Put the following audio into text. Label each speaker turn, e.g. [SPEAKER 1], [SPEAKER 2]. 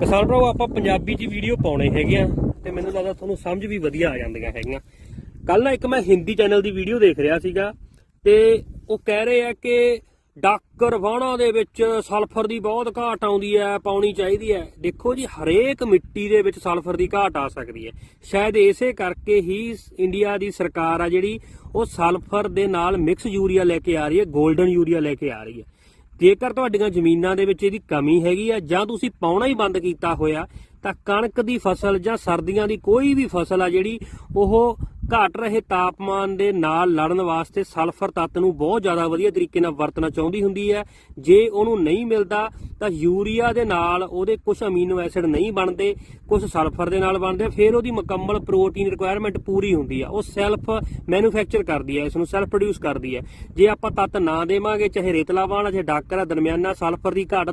[SPEAKER 1] ਕਿਸਾਨ ਭਰਾਓ, ਆਪਾਂ ਪੰਜਾਬੀ 'ਚ ਵੀਡੀਓ ਪਾਉਣੇ ਹੈਗੇ ਆ ਤੇ ਮੈਨੂੰ ਲੱਗਦਾ ਤੁਹਾਨੂੰ ਸਮਝ ਵੀ ਵਧੀਆ ਆ ਜਾਂਦੀਆਂ ਹੈਗੀਆਂ। ਕੱਲ ਨਾ ਇੱਕ ਮੈਂ ਹਿੰਦੀ ਚੈਨਲ ਦੀ ਵੀਡੀਓ ਦੇਖ ਰਿਹਾ ਸੀਗਾ ਤੇ ਉਹ ਕਹਿ ਰਹੇ ਆ ਕਿ ਡਾਕਰ ਵਾਹਣਾ ਦੇ ਵਿੱਚ ਸਲਫਰ ਦੀ ਬਹੁਤ ਘਾਟ ਆਉਂਦੀ ਹੈ, ਪਾਉਣੀ ਚਾਹੀਦੀ ਹੈ। ਦੇਖੋ ਜੀ, ਹਰੇਕ ਮਿੱਟੀ ਦੇ ਵਿੱਚ ਸਲਫਰ ਦੀ ਘਾਟ ਆ ਸਕਦੀ ਹੈ। ਸ਼ਾਇਦ ਇਸੇ ਕਰਕੇ ਹੀ ਇੰਡੀਆ ਦੀ ਸਰਕਾਰ ਆ ਜਿਹੜੀ ਉਹ ਸਲਫਰ ਦੇ ਨਾਲ ਮਿਕਸ ਯੂਰੀਆ ਲੈ ਕੇ ਆ ਰਹੀ ਹੈ 골ਡਨ ਯੂਰੀਆ ਲੈ ਕੇ ਆ ਰਹੀ ਹੈ। ਜੇਕਰ ਤੁਹਾਡੀਆਂ ਜ਼ਮੀਨਾਂ ਦੇ ਵਿੱਚ ਇਹਦੀ ਕਮੀ ਹੈਗੀ ਆ ਜਾਂ ਤੁਸੀਂ ਪਾਉਣਾ ਹੀ ਬੰਦ ਕੀਤਾ ਹੋਇਆ, ਤਾਂ ਕਣਕ ਦੀ ਫਸਲ ਜਾਂ ਸਰਦੀਆਂ ਦੀ ਕੋਈ ਵੀ ਫਸਲ ਆ ਜਿਹੜੀ, ਉਹ ਘਟ ਰਹੇ ਤਾਪਮਾਨ ਦੇ ਨਾਲ ਲੜਨ ਵਾਸਤੇ ਸਲਫਰ ਤੱਤ ਨੂੰ ਬਹੁਤ ਜ਼ਿਆਦਾ ਵਧੀਆ ਤਰੀਕੇ ਨਾਲ ਵਰਤਣਾ ਚਾਹੁੰਦੀ ਹੁੰਦੀ ਹੈ। ਜੇ ਉਹਨੂੰ ਨਹੀਂ ਮਿਲਦਾ, ਤਾਂ ਯੂਰੀਆ ਦੇ ਨਾਲ ਉਹਦੇ ਕੁਝ ਅਮੀਨੋ ਐਸਿਡ ਨਹੀਂ ਬਣਦੇ ਕੁਝ ਸਲਫਰ ਦੇ ਨਾਲ ਬਣਦੇ, ਫਿਰ ਉਹਦੀ ਮੁਕੰਮਲ ਪ੍ਰੋਟੀਨ ਰਿਕੁਆਇਰਮੈਂਟ ਪੂਰੀ ਹੁੰਦੀ ਆ ਉਹ ਸੈਲਫ ਮੈਨੂਫੈਕਚਰ ਕਰਦੀ ਹੈ ਇਸ ਨੂੰ ਸੈਲਫ ਪ੍ਰੋਡਿਊਸ ਕਰਦੀ ਹੈ। ਜੇ ਆਪਾਂ ਤੱਤ ਨਾ ਦੇਵਾਂਗੇ, ਚਾਹੇ ਰੇਤਲਾ ਵਾਹਣਾ ਚਾਹੇ ਡਾਕਰ ਆ ਦਰਮਿਆਨਾ, ਸਲਫਰ ਦੀ ਘਾਟ